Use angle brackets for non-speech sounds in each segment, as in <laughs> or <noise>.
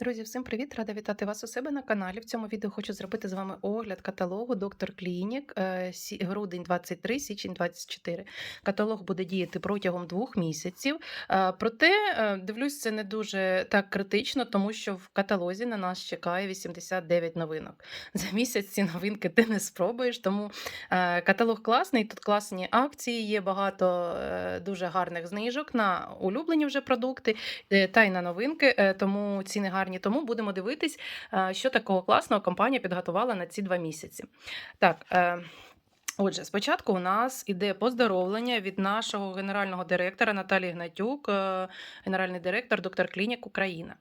Друзі, всім привіт! Рада вітати вас у себе на каналі. В цьому відео хочу зробити з вами огляд каталогу Доктор Клінік е, грудень 23, січень 24. Каталог буде діяти протягом двох місяців. Е, Проте е, дивлюсь, це не дуже так критично, тому що в каталозі на нас чекає 89 новинок. За місяць ці новинки ти не спробуєш. Тому каталог класний. Тут класні акції, є багато дуже гарних знижок на улюблені вже продукти та й на новинки, тому ціни гарні. Тому будемо дивитись, е, що такого класного компанія підготувала на ці два місяці. Так. е, Отже, спочатку у нас іде поздоровлення від нашого генерального директора Наталії Гнатюк, е, генеральний директор доктор Клінік Україна.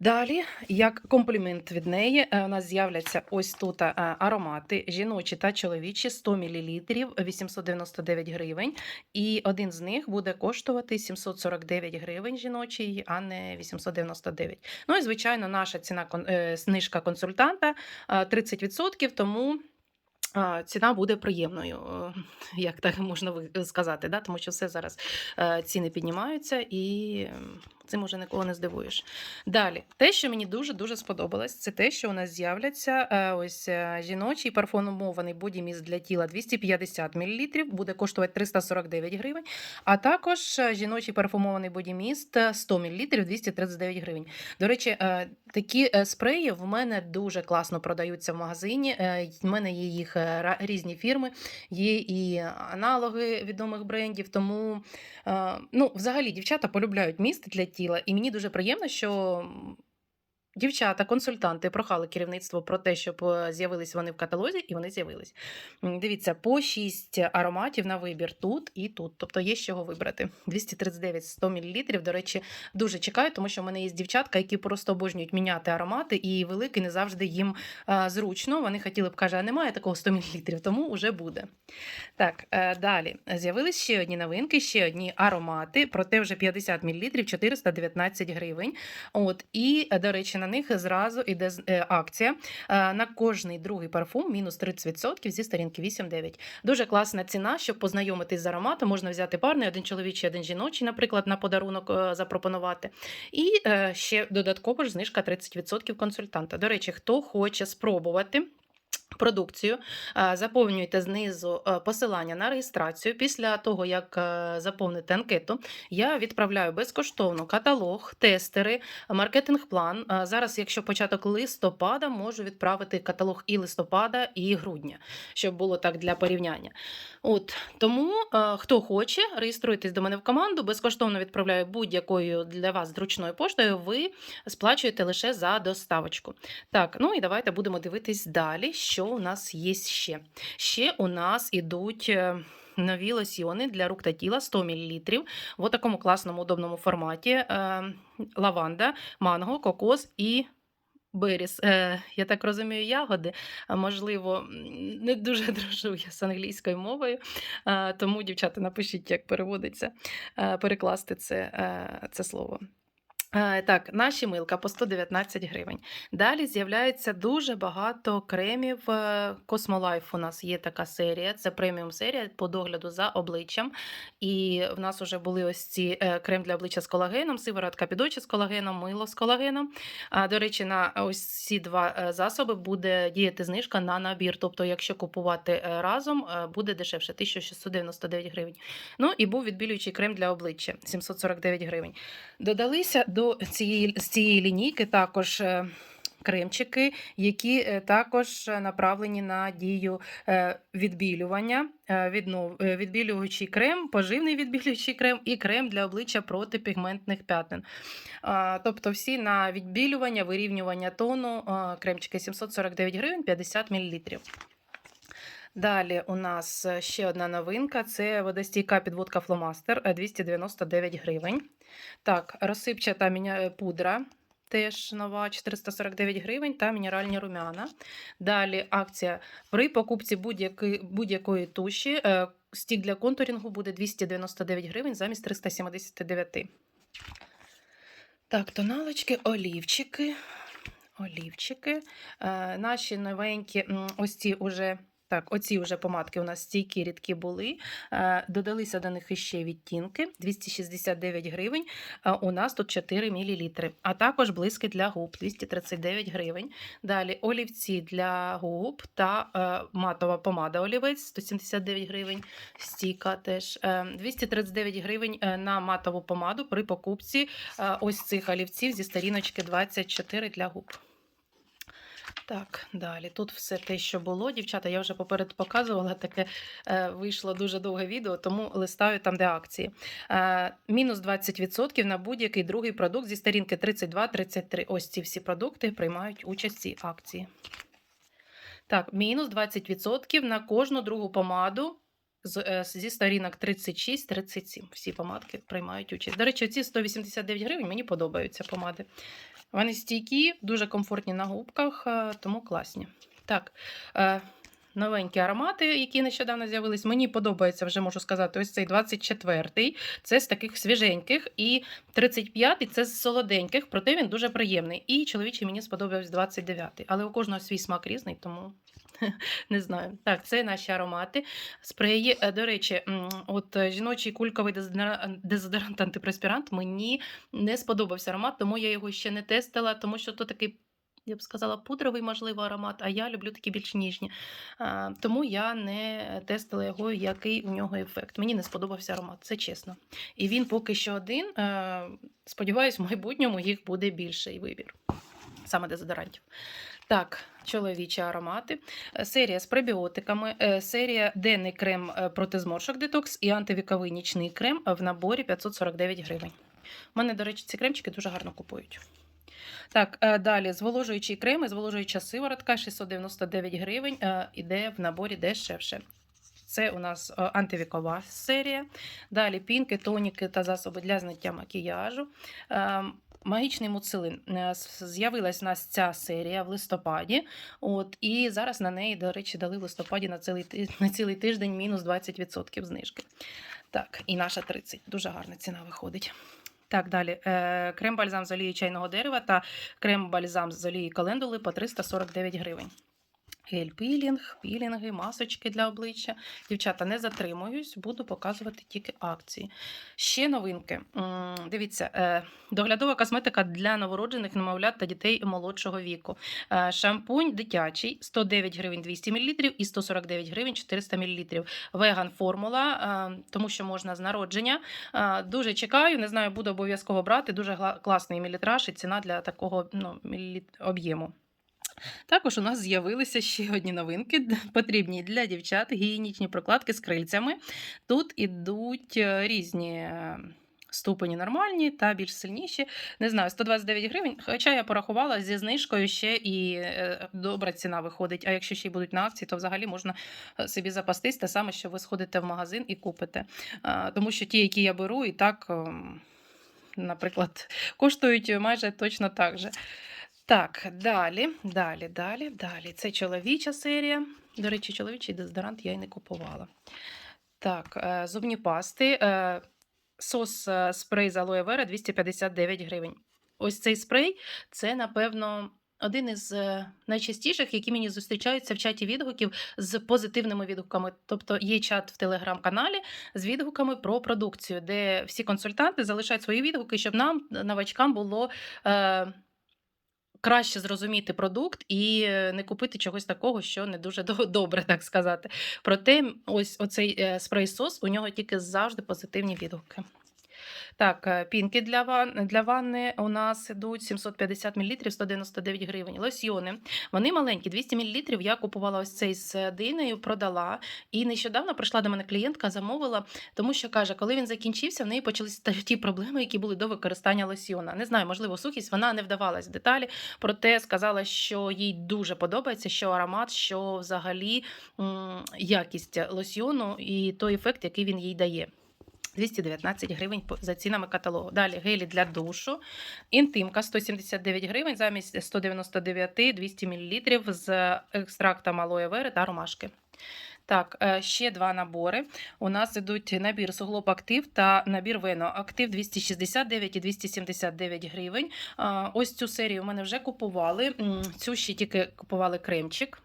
Далі, як комплімент від неї, е, у нас з'являться ось тут е, аромати жіночі та чоловічі 100 мл 899 гривень. І один з них буде коштувати 749 гривень жіночий, а не 899. Ну і звичайно, наша ціна кон- е, консультанта е, 30%, тому. Ціна буде приємною, як так можна сказати, да? тому що все зараз ціни піднімаються і цим уже нікого не здивуєш. Далі, те, що мені дуже-дуже сподобалось, це те, що у нас з'являться е, ось е, жіночий парфумований бодіміст для тіла 250 мл, буде коштувати 349 гривень, а також е, жіночий парфумований бодіміст е, 100 мл 239 гривень. До речі, такі спреї в мене дуже класно продаються в магазині. В мене є їх різні фірми, є і аналоги відомих брендів. Тому, ну, взагалі, дівчата полюбляють міст для тіла, і мені дуже приємно, що. Дівчата, консультанти прохали керівництво про те, щоб е, з'явились вони в каталозі, і вони з'явились. Дивіться, по 6 ароматів на вибір тут і тут. Тобто є з чого вибрати. 239 100 мл. До речі, дуже чекаю, тому що в мене є дівчатка, які просто обожнюють міняти аромати, і великий не завжди їм а, зручно. Вони хотіли б каже, а немає такого 100 мл, тому вже буде. Так, е, далі з'явились ще одні новинки, ще одні аромати, проте вже 50 мл 419 гривень. От і е, до речі, на них зразу іде е, акція. Е, На кожний другий парфум мінус 30% зі сторінки 8-9. Дуже класна ціна, щоб познайомитись з ароматом. Можна взяти парний, один чоловічий, один жіночий, наприклад, на подарунок е, запропонувати. І ще додатково ж знижка 30% консультанта. До речі, хто хоче спробувати. Продукцію заповнюйте заповнюєте знизу е, посилання на реєстрацію. Після того, як е, заповните анкету, я відправляю безкоштовно каталог, тестери, маркетинг-план. Е, Зараз, якщо початок листопада, можу відправити каталог і листопада, і грудня, щоб було так для порівняння. От тому, е, хто хоче, реєструйтесь до мене в команду. Безкоштовно відправляю будь-якою для вас зручною поштою. Ви сплачуєте лише за доставочку. Так, ну і давайте будемо дивитись далі, що у нас є ще. Ще у нас ідуть. е, Нові лосьйони для рук та тіла 100 мл в такому класному удобному форматі. Е, лаванда, манго, кокос і беріс. Е, я так розумію, ягоди. А, Можливо, не дуже <laughs> дружу я з англійською мовою, е, тому, дівчата, напишіть, як переводиться, е, перекласти це, е, це слово. Е, Так, наші милка по 119 гривень. Далі з'являється дуже багато кремів. е, Cosmolife у нас є така серія, це преміум серія по догляду за обличчям. І в нас вже були ось ці е, крем для обличчя з колагеном, сиворотка під очі з колагеном, мило з колагеном. А, До речі, на ось ці два е, засоби буде діяти знижка на набір. Тобто, якщо купувати е, разом, е, буде дешевше 1699 гривень. Ну і був відбілюючий крем для обличчя 749 гривень. Додалися до цієї, з цієї лінійки також. е, Кремчики, які е, також е, направлені на дію відбілювання, відбілюючий крем, поживний відбілюючий крем і крем для обличчя проти пігментних п'ятен. Тобто всі на відбілювання, вирівнювання тону, кремчики 749 гривень 50 мл. Далі у нас е, ще одна новинка: це водостійка підводка фломастер е, 299 гривень. Так, розсипчата пудра. Теж нова 449 гривень та мінеральні румяна. Далі акція при покупці будь-якої будь-якої туші. е, Стік для контурінгу буде 299 гривень замість 379. Так, тоналочки, олівчики. Олівчики. Е, наші новенькі, ось ці уже Так, оці вже помадки у нас стійкі рідкі були. Е, Додалися до них іще відтінки 269 гривень. У нас тут 4 мл. А також блиски для губ 239 гривень. Далі олівці для губ та е, матова помада олівець 179 гривень. Стійка теж Е, 239 гривень е, на матову помаду при покупці е, ось цих олівців зі сторіночки 24 для губ. Так, далі. Тут все те, що було. Дівчата, я вже поперед показувала, таке е, вийшло дуже довге відео, тому листаю там, де акції. Е, мінус 20% на будь-який другий продукт зі сторінки 32-33. Ось ці всі продукти приймають участь в цій акції. Так, мінус 20% на кожну другу помаду зі сторінок 36-37. Всі помадки приймають участь. До речі, ці 189 гривень мені подобаються помади. Вони стійкі, дуже комфортні на губках, е, тому класні. Так, е, новенькі аромати, які нещодавно з'явились. Мені подобається, вже можу сказати, ось цей 24-й. Це з таких свіженьких, і 35-й це з солоденьких, проте він дуже приємний. І чоловічий мені сподобався 29-й. Але у кожного свій смак різний, тому. <laughs> Не знаю. Так, це наші аромати. Спреї. Е, До речі, от е, жіночий кульковий дезодорант антипреспірант мені не сподобався аромат, тому я його ще не тестила, тому що то такий. Я б сказала, пудровий, можливо, аромат, а я люблю такі більш ніжні. А, тому я не тестила його, який у нього ефект. Мені не сподобався аромат, це чесно. І він поки що один. Е, сподіваюсь, в майбутньому їх буде більший вибір. Саме дезодорантів. Так, чоловічі аромати. Е, Серія з пребіотиками, е, серія денний крем е, проти зморшок детокс і антивіковий нічний крем в наборі 549 гривень. У мене, до речі, ці кремчики дуже гарно купують. Так, далі зволожуючий крем і зволожуюча сиворотка 699 гривень. Іде в наборі дешевше. Це у нас антивікова серія. Далі пінки, тоніки та засоби для зняття макіяжу. Магічний муцилин. Е, З'явилась у нас ця серія в листопаді. От, і зараз на неї, до речі, дали в листопаді на цілий, на цілий тиждень мінус 20% знижки. Так, і наша 30. Дуже гарна ціна виходить. Так, далі. Е, Крем-бальзам з олії чайного дерева та крем-бальзам з олії календули по 349 гривень. Гель-пілінг, пілінги, масочки для обличчя. Дівчата, не затримуюсь, буду показувати тільки акції. Ще новинки. Дивіться, е, доглядова косметика для новороджених немовлят та дітей молодшого віку. Е, Шампунь дитячий 109 гривень 200 мл і 149 гривень 400 мл. Веган формула, е, тому що можна з народження. Дуже чекаю, не знаю, буду обов'язково брати. Дуже класний мілітраж і ціна для такого ну, об'єму. Також у нас з'явилися ще одні новинки, потрібні для дівчат гігієнічні прокладки з крильцями. Тут ідуть е, різні е, ступені нормальні та більш сильніші. Не знаю, 129 гривень. Хоча я порахувала зі знижкою ще і е, добра ціна виходить. А якщо ще й будуть на акції, то взагалі можна собі запастись те саме, що ви сходите в магазин і купите. Тому що ті, які я беру, і так, ем, наприклад, <laughs> коштують майже точно так же. Так, далі, далі, далі, далі. Це чоловіча серія. До речі, чоловічий дезодорант я й не купувала. Так, е, зубні пасти. е, Сос е, спрей з алоє вера 259 гривень. Ось цей спрей це, напевно, один із найчастіших, які мені зустрічаються в чаті відгуків з позитивними відгуками. Тобто є чат в телеграм-каналі з відгуками про продукцію, де всі консультанти залишають свої відгуки, щоб нам, новачкам, було. Краще зрозуміти продукт і е, не купити чогось такого, що не дуже <laughs> до- добре, так сказати. Проте, ось оцей е, спрей-сос, у нього тільки завжди позитивні відгуки. Так, е, пінки для, ван... для ванни у нас ідуть 750 мл 199 гривень. Лосьйони. Вони маленькі, 200 мл. Я купувала ось цей з динею, продала. І нещодавно прийшла до мене клієнтка, замовила, тому що каже, коли він закінчився, в неї почалися ті проблеми, які були до використання лосьйона. Не знаю, можливо, сухість, вона не вдавалась в деталі. Проте сказала, що їй дуже подобається, що аромат, що взагалі м, якість лосьйону і той ефект, який він їй дає. 219 гривень за цінами каталогу. Далі гелі для душу. Інтимка 179 гривень замість 199 200 мл з екстрактом алоє вери та ромашки. Так, е, ще два набори. У нас ідуть набір суглоб актив та набір вено. Актив 269 і 279 гривень. Ось цю серію в мене вже купували. Цю ще тільки купували кремчик.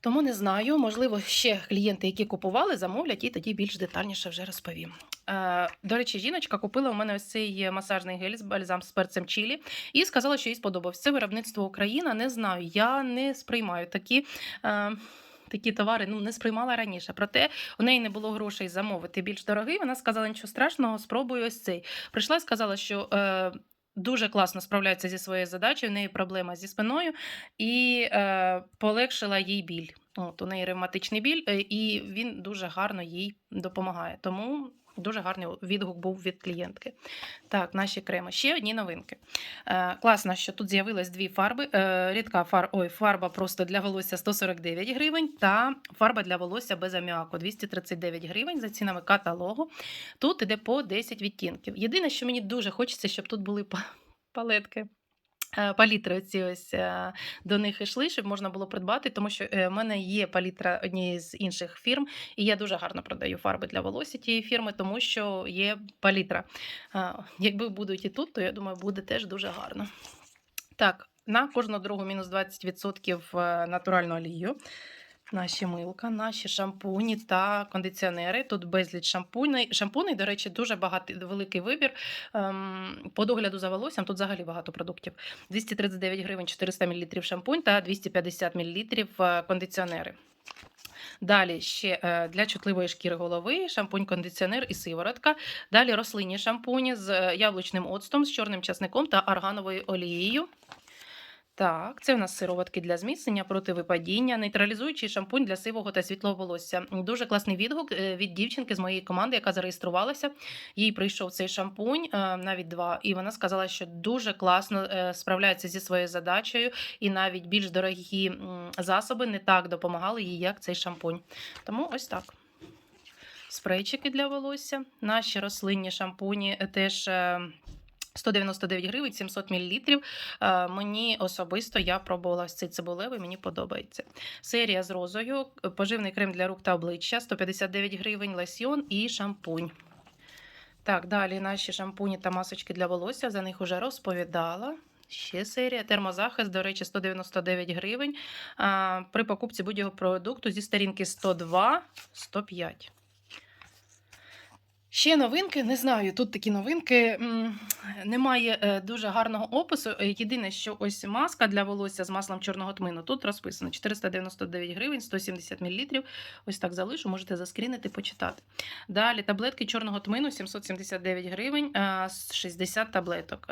Тому не знаю, можливо, ще клієнти, які купували, замовлять, і тоді більш детальніше вже розповім. Е, до речі, жіночка купила у мене ось цей масажний гель з бальзам з перцем чілі і сказала, що їй сподобався. Це виробництво Україна. Не знаю, я не сприймаю такі. Е, Такі товари ну не сприймала раніше. Проте у неї не було грошей замовити більш дорогий. Вона сказала, нічого страшного, спробую ось цей. Прийшла і сказала, що е, дуже класно справляється зі своєю задачею. У неї проблема зі спиною і е, полегшила їй біль. От у неї ревматичний біль, е, і він дуже гарно їй допомагає. Тому дуже гарний відгук був від клієнтки. Так, наші креми. Ще одні новинки. Е, класно, що тут з'явились дві фарби. Е, рідка фар... Ой, фарба просто для волосся 149 гривень та фарба для волосся без аміаку 239 гривень за цінами каталогу. Тут іде по 10 відтінків. Єдине, що мені дуже хочеться, щоб тут були палетки. Е, Палітри оці ось е, до них йшли, щоб можна було придбати, тому що е, в мене є палітра однієї з інших фірм, і я дуже гарно продаю фарби для волосся тієї фірми, тому що є палітра. Якби будуть і тут, то я думаю, буде теж дуже гарно. Так, на кожну другу мінус 20% е, натуральну олію. Наші милка, наші шампуні та кондиціонери. Тут безліч шампуней. Шампуней, до речі, дуже багатий великий вибір. Ем, по догляду за волоссям тут взагалі багато продуктів. 239 гривень 400 мл шампунь та 250 мл е, кондиціонери. Далі ще е, для чутливої шкіри голови шампунь, кондиціонер і сиворотка. Далі рослинні шампуні з е, яблучним оцтом, з чорним часником та аргановою олією. Так, це в нас сироватки для зміцнення проти випадіння, нейтралізуючий шампунь для сивого та світлого волосся. Дуже класний відгук е, від дівчинки з моєї команди, яка зареєструвалася. Їй прийшов цей шампунь, е, навіть два, і вона сказала, що дуже класно е, справляється зі своєю задачею, і навіть більш дорогі засоби не так допомагали їй, як цей шампунь. Тому ось так. Спрейчики для волосся. Наші рослинні шампуні теж. Е, 199 гривень, 700 мл. Е, Мені особисто я пробувала цей цибулевий, мені подобається. Серія з розою, поживний крем для рук та обличчя, 159 гривень, лосьйон і шампунь. Так, далі наші шампуні та масочки для волосся, за них уже розповідала. Ще серія термозахист, до речі, 199 гривень. При покупці будь-якого продукту зі сторінки 102 105. Ще новинки, не знаю, тут такі новинки. Немає е, дуже гарного опису. Е, Єдине, що ось маска для волосся з маслом чорного тмину. Тут розписано 499 гривень, 170 мл. Ось так залишу, можете заскрінити, почитати. Далі таблетки чорного тмину 779 гривень, е, 60 таблеток.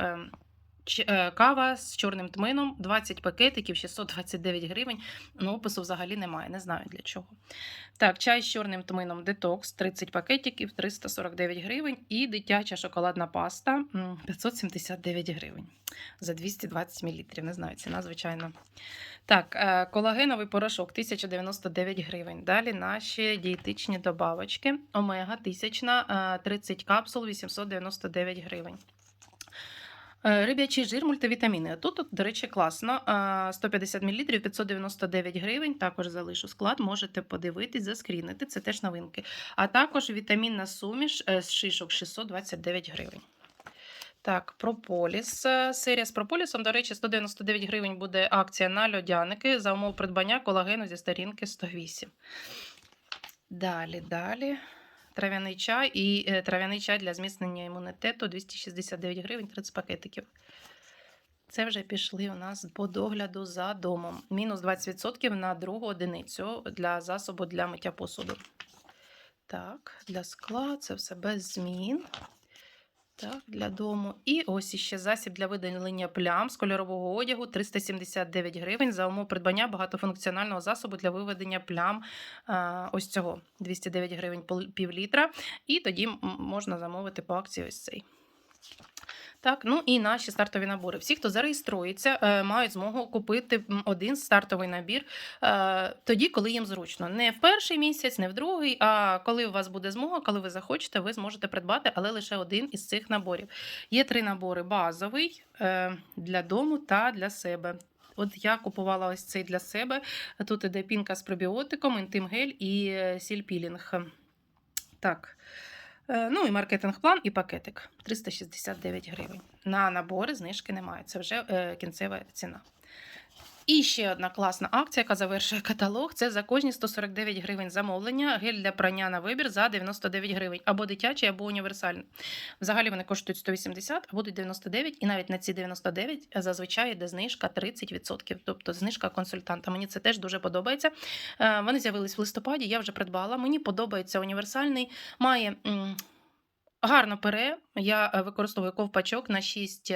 Е, е, Кава з чорним тмином, 20 пакетиків, 629 гривень. Ну, опису взагалі немає, не знаю для чого. Так, чай з чорним тмином детокс, 30 пакетиків, 349 гривень. І дитяча шоколадна паста 579 гривень за 220 мл. Не знаю, ціна, звичайно. Так, е, колагеновий порошок 1099 гривень. Далі наші дієтичні добавочки. Омега 1000, е, 30 капсул, 899 гривень. Е, Риб'ячий жир, мультивітаміни. Тут, до речі, класно. Е, 150 мл, 599 гривень. Також залишу склад. Можете подивитись, заскрінити. Це теж новинки. А також вітамінна суміш е, з шишок 629 гривень. Так, прополіс. Е, Серія з прополісом, до речі, 199 гривень буде акція на льодяники за умов придбання колагену зі сторінки 108. Далі, далі. Трав'яний чай і е, трав'яний чай для зміцнення імунітету 269 гривень 30 пакетиків. Це вже пішли у нас по догляду за домом. Мінус 20% на другу одиницю для засобу для миття посуду. Так, для скла це все без змін. Так, для дому. І ось іще засіб для видалення плям з кольорового одягу 379 гривень за умов придбання багатофункціонального засобу для виведення плям ось цього 209 гривень пів літра. І тоді можна замовити по акції ось цей. Так, ну і наші стартові набори. Всі, хто зареєструється, е, мають змогу купити один стартовий набір е, тоді, коли їм зручно. Не в перший місяць, не в другий, а коли у вас буде змога, коли ви захочете, ви зможете придбати, але лише один із цих наборів. Є три набори: базовий е, для дому та для себе. От я купувала ось цей для себе. Тут іде пінка з пробіотиком, інтим-гель і сіль-пілінг. Так. Е, Ну і маркетинг-план, і пакетик 369 гривень. На набори знижки немає. Це вже е, кінцева ціна. І ще одна класна акція, яка завершує каталог. Це за кожні 149 гривень замовлення. Гель для прання на вибір за 99 гривень. Або дитячий, або універсальний. Взагалі вони коштують 180, а будуть 99. І навіть на ці 99 зазвичай йде знижка 30%. Тобто знижка консультанта. Мені це теж дуже подобається. Е, Вони з'явились в листопаді, я вже придбала. Мені подобається універсальний. Має. Гарно пере. Я е, використовую ковпачок на 6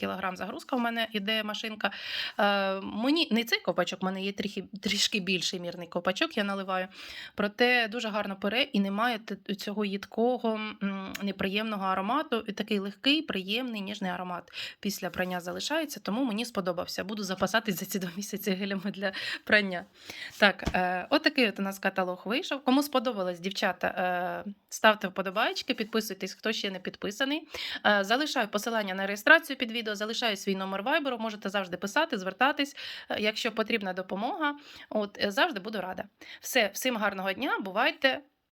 кг загрузка. У мене іде машинка. Е, Мені не цей ковпачок, у мене є трішки, трішки більший мірний ковпачок, я наливаю. Проте дуже гарно пере і немає цього їдкого неприємного аромату. І такий легкий, приємний, ніжний аромат після прання залишається, тому мені сподобався. Буду запасатись за ці два місяці гелями для прання. Так, е, отакий от у нас каталог вийшов. Кому сподобалось, дівчата, е, ставте вподобайки, підписуйтесь, хто ще не підписаний. Е, залишаю посилання на реєстрацію під відео, залишаю свій номер вайберу. Можете завжди писати, звертатись, е, якщо потрібна допомога. От е, завжди буду рада. Все, всім гарного дня, бувайте!